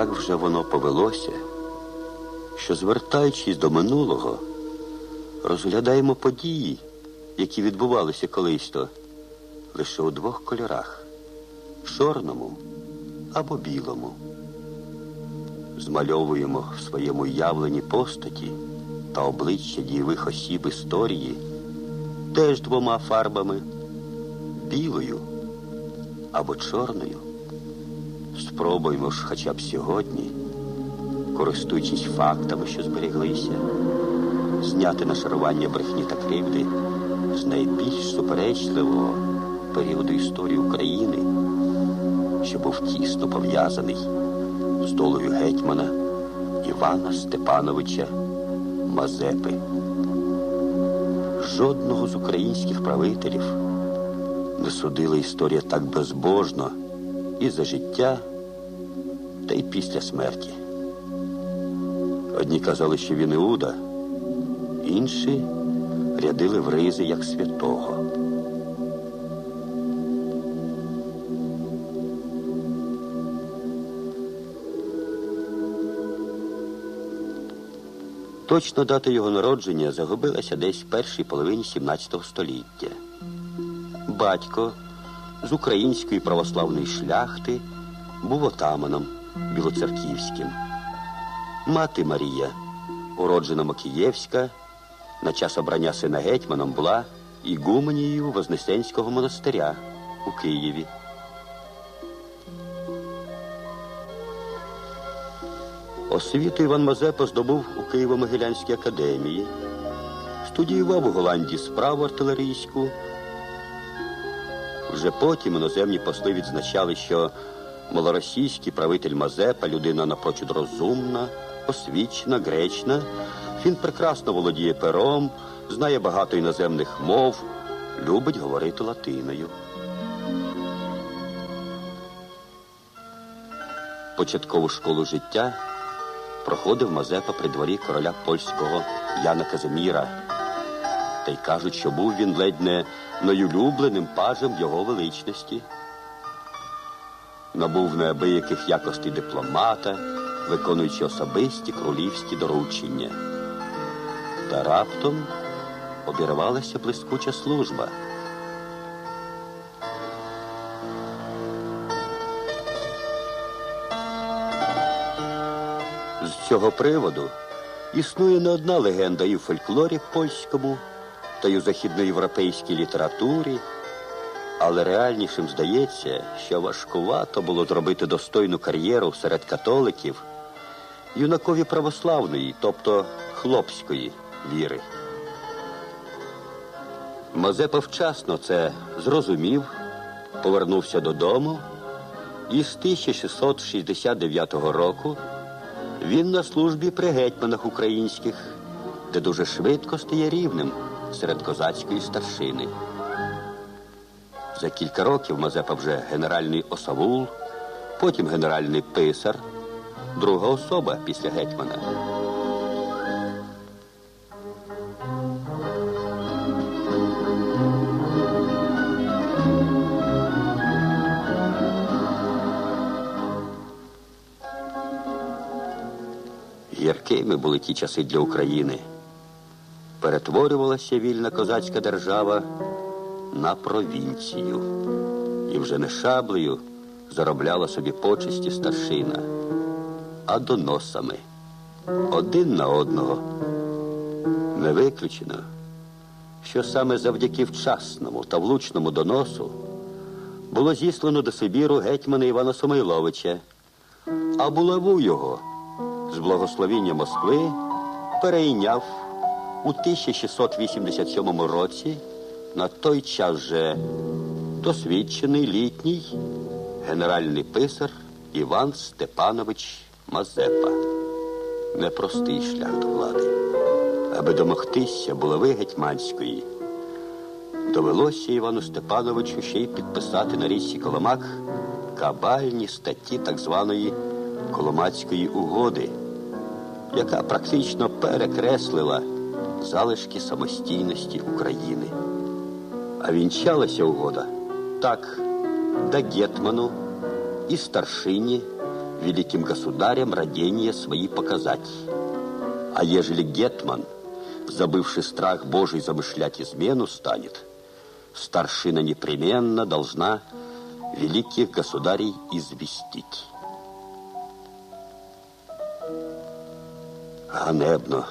так вже воно повелося, що, звертаючись до минулого, розглядаємо події, які відбувалися колись то лише у двох кольорах чорному або білому. Змальовуємо в своєму уявленні постаті та обличчя дієвих осіб історії теж двома фарбами білою або чорною. Спробуємо ж хоча б сьогодні, користуючись фактами, що зберіглися, зняти нашарування брехні та кривди з найбільш суперечливого періоду історії України, що був тісно пов'язаний з долею гетьмана Івана Степановича Мазепи. Жодного з українських правителів не судила історія так безбожно і за життя, та й після смерті. Одні казали, що він Іуда, інші рядили в ризи як святого. Точно дата його народження загубилася десь в першій половині 17 століття. Батько з української православної шляхти був отаманом білоцерківським. Мати Марія, уроджена Макієвська, на час обрання сина гетьманом була ігуменією Вознесенського монастиря у Києві. Освіту Іван Мазепа здобув у Києво-Могилянській академії, студіював у Голландії справу артилерійську. Вже потім іноземні посли відзначали, що малоросійський правитель Мазепа людина напрочуд розумна, освічена, гречна. Він прекрасно володіє пером, знає багато іноземних мов, любить говорити латиною. Початкову школу життя проходив Мазепа при дворі короля польського Яна Казиміра. Та й кажуть, що був він ледь не найулюбленим пажем його величності. Набув неабияких якостей дипломата, виконуючи особисті кролівські доручення. Та раптом обірвалася блискуча служба. З цього приводу існує не одна легенда і в фольклорі польському, та й у західноєвропейській літературі, але реальнішим здається, що важкувато було зробити достойну кар'єру серед католиків юнакові православної, тобто хлопської віри. Мазепа вчасно це зрозумів, повернувся додому, і з 1669 року він на службі при гетьманах українських, де дуже швидко стає рівним серед козацької старшини. За кілька років Мазепа вже генеральний осавул, потім генеральний писар, друга особа після гетьмана. Гіркими були ті часи для України. Перетворювалася вільна козацька держава на провінцію. І вже не шаблею заробляла собі почесті старшина, а доносами один на одного. Не виключено, що саме завдяки вчасному та влучному доносу було зіслано до Сибіру гетьмана Івана Самойловича, а булаву його з благословіння Москви перейняв у 1687 році на той час же досвідчений літній генеральний писар Іван Степанович Мазепа. Непростий шлях до влади. Аби домогтися булави гетьманської, довелося Івану Степановичу ще й підписати на річці Коломак кабальні статті так званої Коломацької угоди, яка практично перекреслила залишки самостійності України. А вінчалася угода так, да гетману і старшині великим государям родение свои показать. А ежели Гетман, забывший страх Божий замышлять измену, станет, старшина непременно должна великих государей известить. Ганебно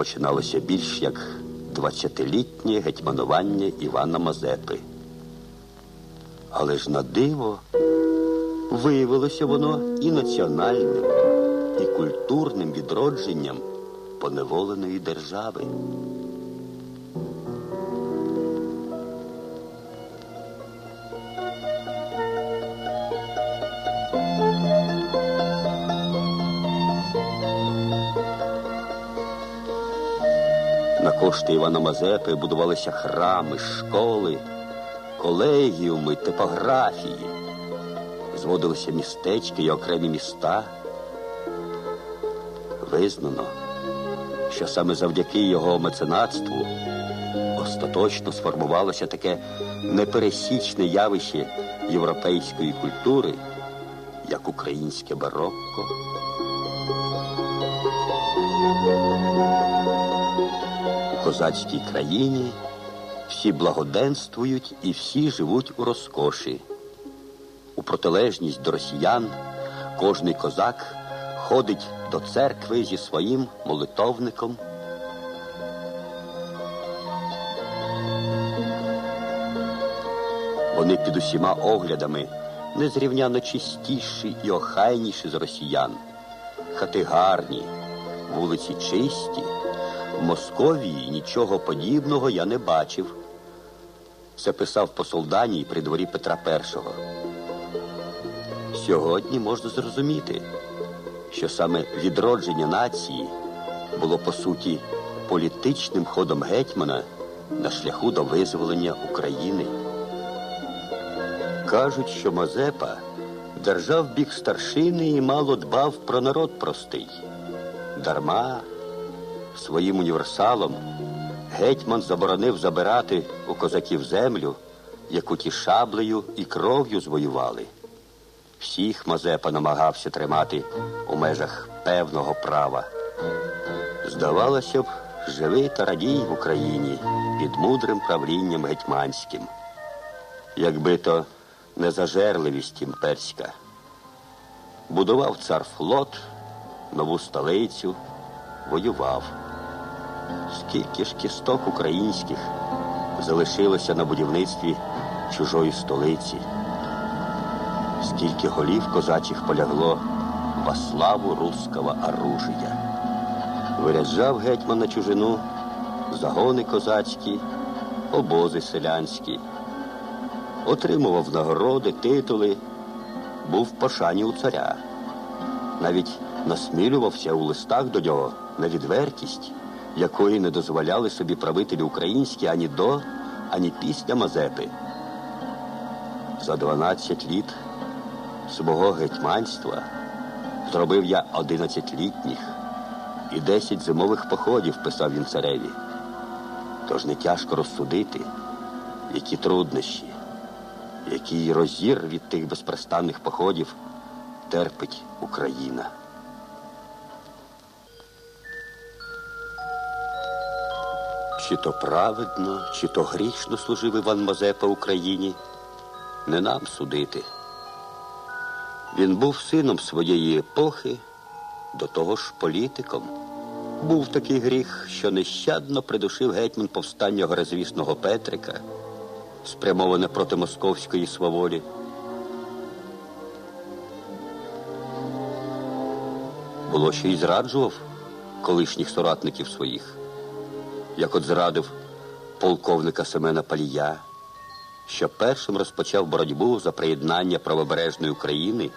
Починалося більш як 20-літнє гетьманування Івана Мазепи. Але ж на диво виявилося воно і національним, і культурним відродженням поневоленої держави. Кошти Івана Мазепи будувалися храми, школи, колегіуми, типографії, зводилися містечки і окремі міста. Визнано, що саме завдяки його меценатству остаточно сформувалося таке непересічне явище європейської культури, як українське барокко. Козацькій країні всі благоденствують і всі живуть у розкоші. У протилежність до росіян кожний козак ходить до церкви зі своїм молитовником. Вони під усіма оглядами незрівняно чистіші і охайніші з росіян. Хати гарні, вулиці чисті. Московії нічого подібного я не бачив. Це писав посол Данії при дворі Петра І. Сьогодні можна зрозуміти, що саме відродження нації було по суті політичним ходом гетьмана на шляху до визволення України. Кажуть, що Мазепа держав бік старшини і мало дбав про народ простий. Дарма своїм універсалом гетьман заборонив забирати у козаків землю, яку ті шаблею і кров'ю звоювали. Всіх Мазепа намагався тримати у межах певного права. Здавалося б, живий та радій в Україні під мудрим правлінням гетьманським. Якби то не зажерливість імперська. Будував цар флот, нову столицю, воював. Скільки ж кісток українських залишилося на будівництві чужої столиці, скільки голів козачих полягло во славу русского оружия. Виряджав гетьман на чужину, загони козацькі, обози селянські, отримував нагороди, титули, був в пошані у царя. Навіть насмілювався у листах до нього на відвертість, якої не дозволяли собі правителі українські ані до, ані після Мазепи. За 12 літ свого гетьманства зробив я 11 літніх і 10 зимових походів писав він цареві. Тож не тяжко розсудити, які труднощі, який розір від тих безпрестанних походів терпить Україна. Чи то праведно, чи то грішно служив Іван Мазепа Україні, не нам судити. Він був сином своєї епохи, до того ж політиком. Був такий гріх, що нещадно придушив гетьман повстання горезвісного Петрика, спрямоване проти московської сваволі. Було ще й зраджував колишніх соратників своїх, як от зрадив полковника Семена Палія, що першим розпочав боротьбу за приєднання правобережної України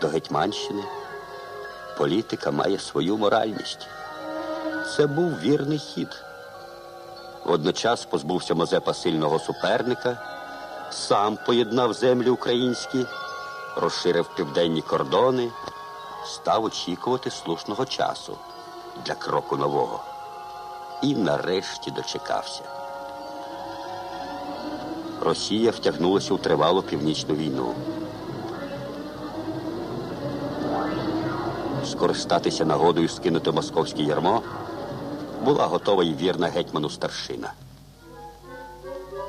до Гетьманщини. Політика має свою моральність. Це був вірний хід. Водночас позбувся Мазепа сильного суперника, сам поєднав землі українські, розширив південні кордони, став очікувати слушного часу для кроку нового. І нарешті дочекався. Росія втягнулася у тривалу північну війну. скористатися нагодою скинути московське ярмо, була готова і вірна гетьману старшина.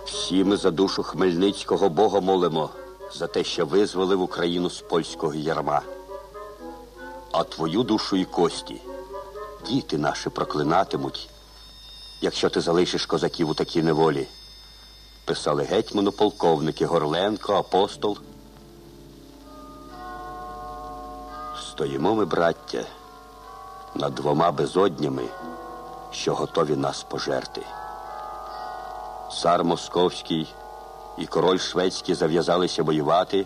Всі ми за душу Хмельницького Бога молимо за те, що визволив Україну з польського ярма. А твою душу і кості діти наші проклинатимуть, якщо ти залишиш козаків у такій неволі. Писали гетьману полковники Горленко, апостол. Стоїмо ми, браття, над двома безоднями, що готові нас пожерти. Цар Московський і король шведський зав'язалися воювати,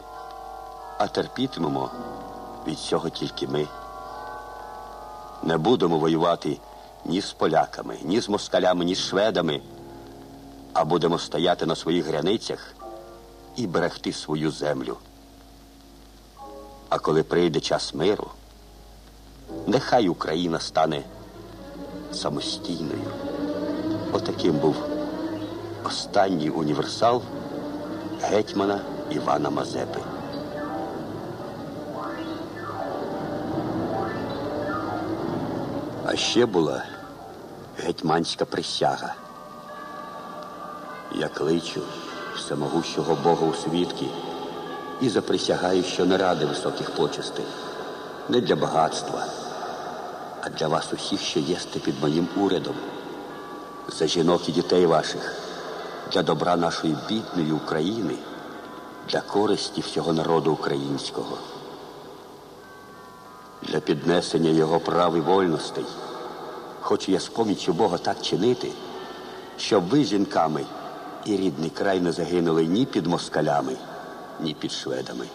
а терпітимемо від цього тільки ми. Не будемо воювати ні з поляками, ні з москалями, ні з шведами, а будемо стояти на своїх границях і берегти свою землю. А коли прийде час миру, нехай Україна стане самостійною. Отаким був останній універсал гетьмана Івана Мазепи. А ще була гетьманська присяга. Я кличу всемогущого Бога у свідки і заприсягаю, що не ради високих почестей, не для багатства, а для вас усіх, що єсте під моїм урядом, за жінок і дітей ваших, для добра нашої бідної України, для користі всього народу українського, для піднесення його прав і вольностей. Хочу я з поміччю Бога так чинити, щоб ви жінками і рідний край не загинули ні під москалями, ні під шведами.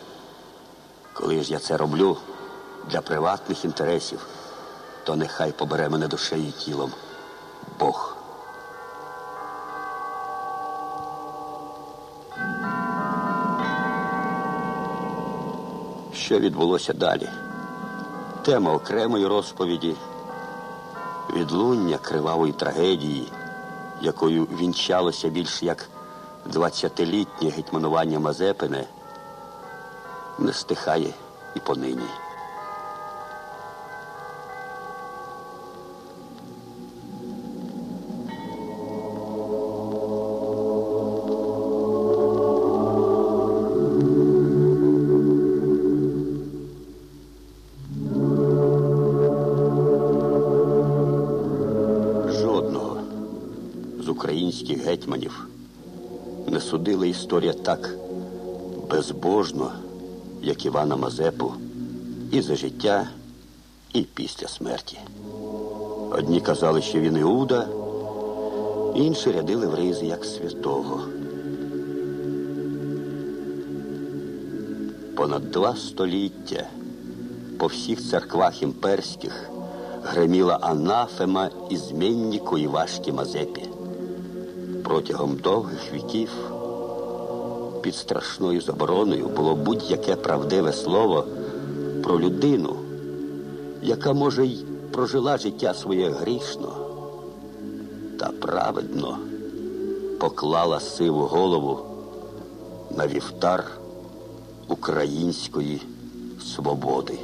Коли ж я це роблю для приватних інтересів, то нехай побере мене душею і тілом Бог. Що відбулося далі? Тема окремої розповіді, відлуння кривавої трагедії, якою вінчалося більш як двадцятилітнє гетьманування Мазепине, не стихає і понині. Не судила історія так безбожно, як Івана Мазепу, і за життя, і після смерті. Одні казали, що він Іуда, інші рядили в ризи як святого. Понад два століття по всіх церквах імперських греміла анафема і змінніку Івашки Мазепі. Протягом довгих віків під страшною забороною було будь-яке правдиве слово про людину, яка, може, й прожила життя своє грішно та праведно поклала сиву голову на вівтар української свободи.